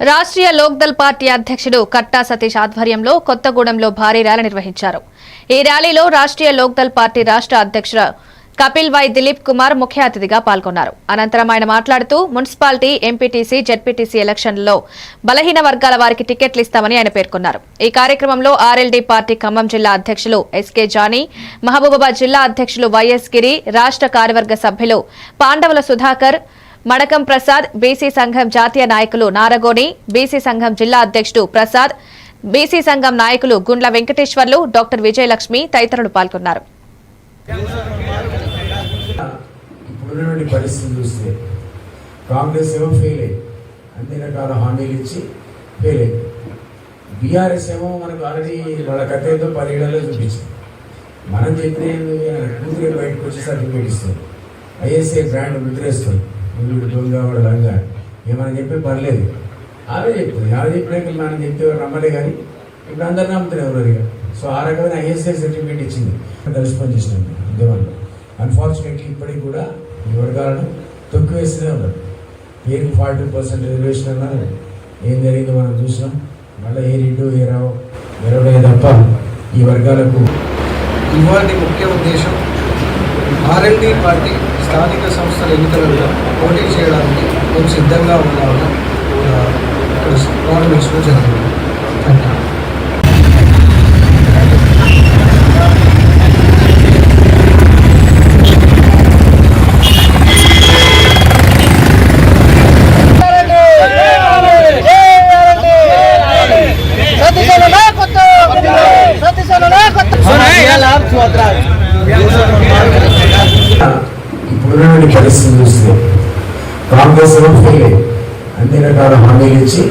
Rashtriya Lok Dal party అధ్యక్షుడు కట్టా సతీష్ ఆధ్వర్యంలో కొత్తగూడెంలో భారీ ర్యాలీ నిర్వహించారు. ఈ ర్యాలీలో రాష్ట్రీయ లోక్దల్ పార్టీ రాష్ట్ర అధ్యక్షుడు కపిల్ వై దిలీప్ కుమార్ ముఖ్య అతిథిగా పాల్గొన్నారు. అనంతరం ఆయన మాట్లాడుతూ మున్సిపాలిటీ ఎంపీటీసీ జెడ్పీటీసీ ఎలక్షన్లలో బలహీన వర్గాల వారికి టికెట్లు ఇస్తామని ఆయన పేర్కొన్నారు. ఈ కార్యక్రమంలో ఆర్ఎల్డీ పార్టీ ఖమ్మం జిల్లా అధ్యక్షులు ఎస్కే జానీ మహబూబాబాద్ జిల్లా అధ్యక్షులు వైఎస్ గిరి రాష్ట్ర కార్యవర్గ సభ్యులు పాండవుల సుధాకర్ మడకం ప్రసాద్ బీసీ సంఘం జాతీయ నాయకులు నారగోని బీసీ సంఘం జిల్లా అధ్యక్షుడు ప్రసాద్ బీసీ సంఘం నాయకులు గుండ్ల వెంకటేశ్వర్లు డాక్టర్ విజయలక్ష్మి తదితరులు పాల్గొన్నారు. ఇప్పుడున్నటువంటి పరిస్థితి చూస్తే కాంగ్రెస్ ఏమో ఫెయిల్ అయ్యి అన్ని రకాల హామీలు ఇచ్చి ఫెయిల్ అయింది బీఆర్ఎస్ ఏమో మనకు ఆల్రెడీ వాళ్ళ కథ ఏదో పదిహేడులో చూపించింది. మనం చెప్పిన కూతురు బయటకు వచ్చి సర్టిఫికేట్ ఇస్తుంది. ఐఎస్ఏ బ్రాండ్ ముద్రేస్తుంది. ముందు దొంగ లంగా ఏమైనా చెప్పే పర్లేదు. ఆమె చెప్తుంది. ఆమె చెప్పినాక మనం చెప్తే నమ్మలే కానీ ఇప్పుడు అందరు నమ్ముతున్నారు ఎవరు సో ఆ రకమైన ఐఎస్ఐ సర్టిఫికేట్ ఇచ్చింది. కలిసి పనిచేసినాం ఉద్యమంలో అన్ఫార్చునేట్లీ ఇప్పటికి కూడా ఈ వర్గాలను తొక్కివేస్తూనే ఉన్నారు. పేరుకి ఫార్టీ పర్సెంట్ రిజర్వేషన్ అన్నారు ఏం జరిగిందో మనం చూసినాం. మళ్ళీ ఏ రెండు ఏ రావు ఇరవై తప్ప ఈ వర్గాలకు ఇవాళ ముఖ్య ఉద్దేశం ఆర్ఎల్డీ పార్టీ స్థానిక సంస్థల ఎన్నికలలో పోటీ చేయడానికి మేము సిద్ధంగా ఉన్నామని ఇక్కడ ప్రారంభించడం జరిగింది ఉన్నటువంటి పరిస్థితి చూస్తే కాంగ్రెస్ ఏమో అన్ని రకాల హామీలు ఇచ్చి